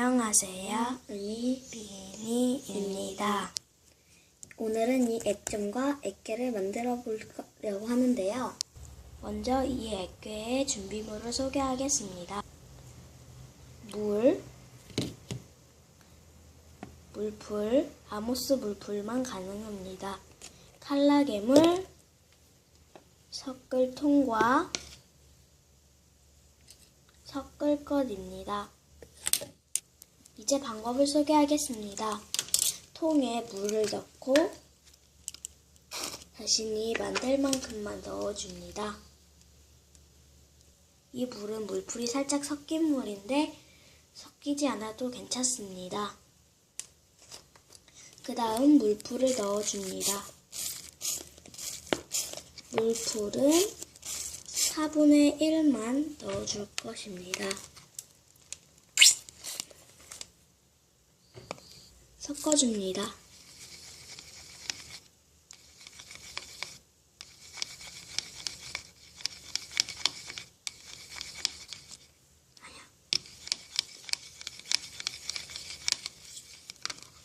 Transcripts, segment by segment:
안녕하세요. 이 비니입니다. 오늘은 이 액점과 액계를 만들어 보려고 하는데요. 먼저 이 액괴의 준비물을 소개하겠습니다. 물, 물풀, 아모스 물풀만 가능합니다. 칼라괴물, 섞을 통과, 섞을 것입니다. 이제 방법을 소개하겠습니다. 통에 물을 넣고 자신이 만들 만큼만 넣어줍니다. 이 물은 물풀이 살짝 섞인 물인데 섞이지 않아도 괜찮습니다. 그 다음 물풀을 넣어줍니다. 물풀은 4분의 1만 넣어줄 것입니다. 섞어줍니다.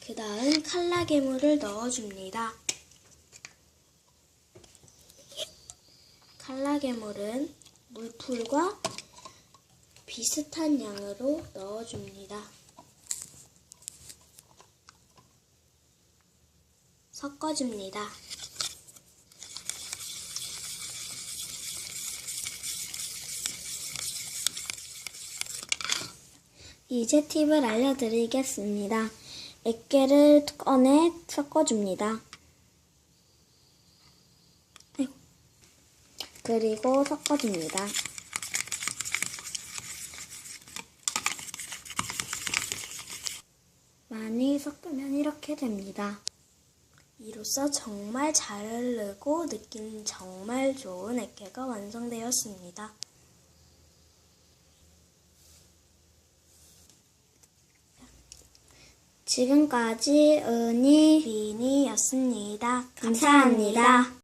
그 다음 칼라괴물을 넣어줍니다. 칼라괴물은 물풀과 비슷한 양으로 넣어줍니다. 섞어줍니다. 이제 팁을 알려드리겠습니다. 액계를 꺼내 섞어줍니다. 아이고. 그리고 섞어줍니다. 많이 섞으면 이렇게 됩니다. 이로써 정말 잘 흐르고 느낌 정말 좋은 액계가 완성되었습니다. 지금까지 은희 비니였습니다. 감사합니다.